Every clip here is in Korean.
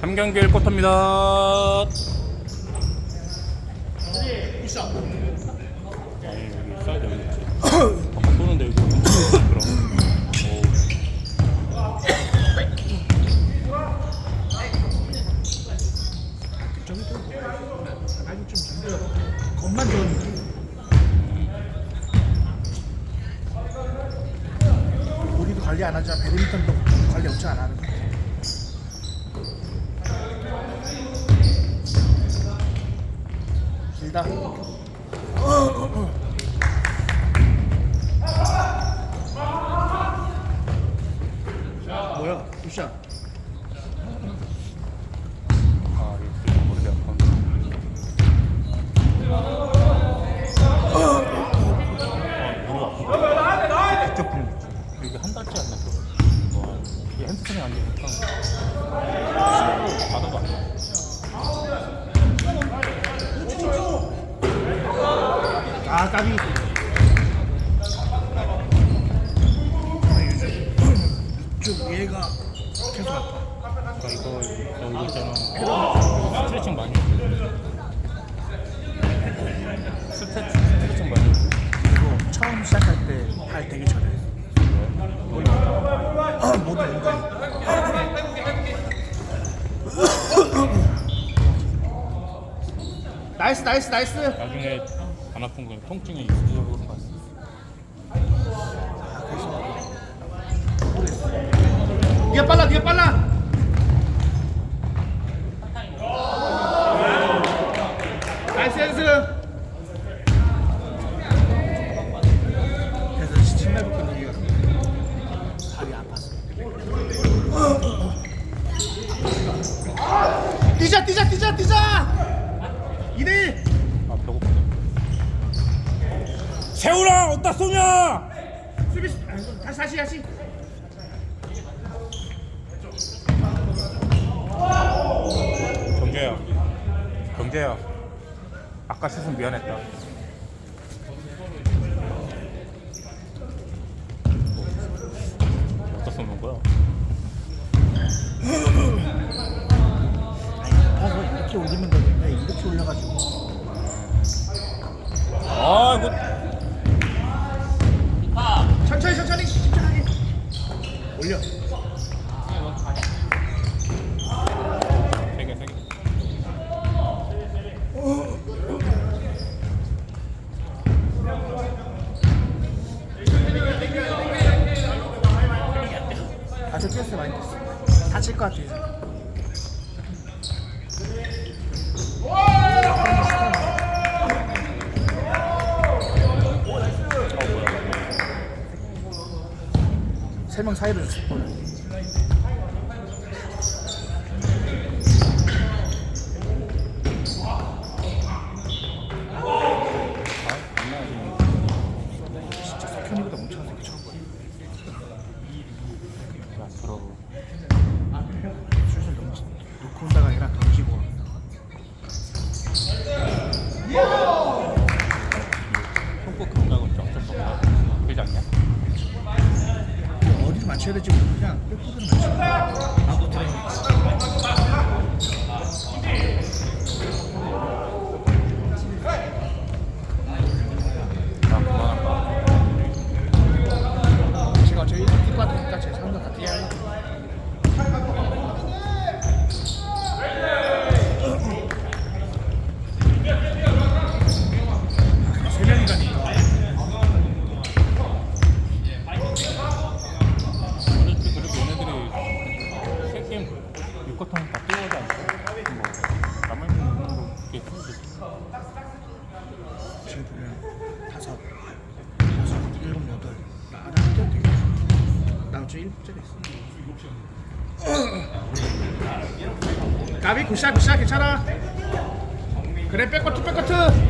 3경기 1쿼터입니다. 아니. 우리도 관리 안 하지만 배드민턴도 관리 엄청 안 하는 거 길다. 뭐야? 굿샷. 아 이거 모르게 아파. 그쪽 분 여기 한 달째 안 났어. 와, 이게 핸드폰이 안 되니까 신호로 받아도 안 돼. 아 까비 이쪽 얘가 계속 아파 그러니까 이거 이거 있잖아. 스트레칭 많이 해. 스트레- 스트레칭 많이 해. 그리고 처음 시작할 때 발 되게 저래 모두 엉덩이 나이스 나이스 나이스 나중에 안 아픈 건 통증이 그런 거 같아. 니가 빨라 니가 빨라! 나이스 나이스! 그래서 신발 벗고 이유가 발이 아파서. 뛰자 뛰자 뛰자 뛰자! 2대1 아 배고프다. 세우라 어디다 쏘냐? 수비 아이고, 다시 다시 다시 경재야, 경재야. 아까 슛은 미안했다. 어디다 쏘는 거야? 아서 이렇게 올리면 되는데 이렇게 올려가지고 아 이거 올려 세개 세 개. 아저 뛰었어 많이 뛰었어 다칠 것 같아 세 명 사이로 줬을 맞춰야 될지 그냥 백보드를 아무 트레이닝 나 그만할까? 제가 저희 뛸것 같으니까 제 사람들 다 뛰어야 해 세 명이 가니까 그렇지 그리고 얘네들이 세 게임 6쿼터는 다 뛰어오지 않고 뭐 남아있는 운동으로 그렇게 뛰지. 지금 보면 다섯 다섯 일곱 여덟 나랑 뛰어도 되겠어 나 어째 일곱 째 됐어. 가비 굿샷 굿샷 괜찮아. 그래 백커트 백커트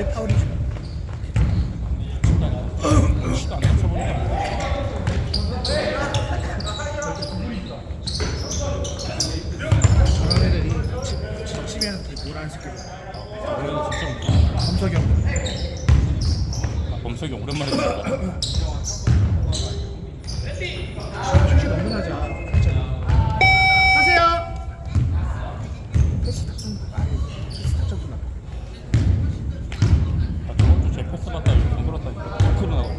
왜 검석이 형. 범석이 오랜만에 듣는다 슛이 너무 나지 않아 하세요 패스 탁좀 패스 탁좀 나 아, 저번 주제 패스 받다 이거 덩그렇다니까 덩크로 나가고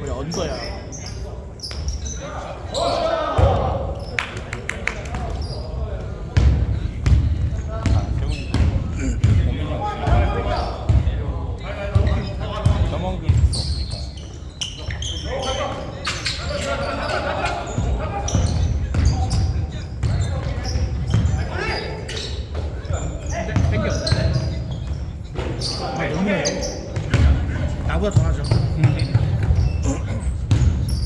거의 언더야 아 세훈이 고민이 없으니까 넘어줄 수 없으니까 땡겨 아 너무해 나보다 더 나죠.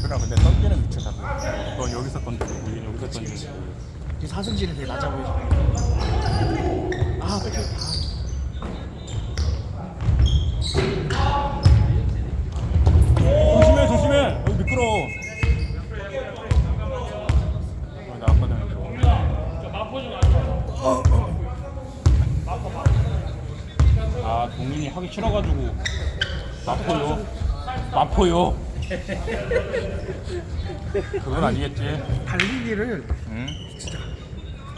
그래 근데 던지는 미쳐 자꾸 넌 여기서 던지고 우리는 여기서 던지고 이 사승진은 되게 낮아 보이죠. 아 뺏겨 조심해 조심해. 여기 미끄러워. 어, 나 아까 전에 아 동민이 하기 싫어가지고 마포요. 마포요. 그건 아니겠지. 달리기를 응? 진짜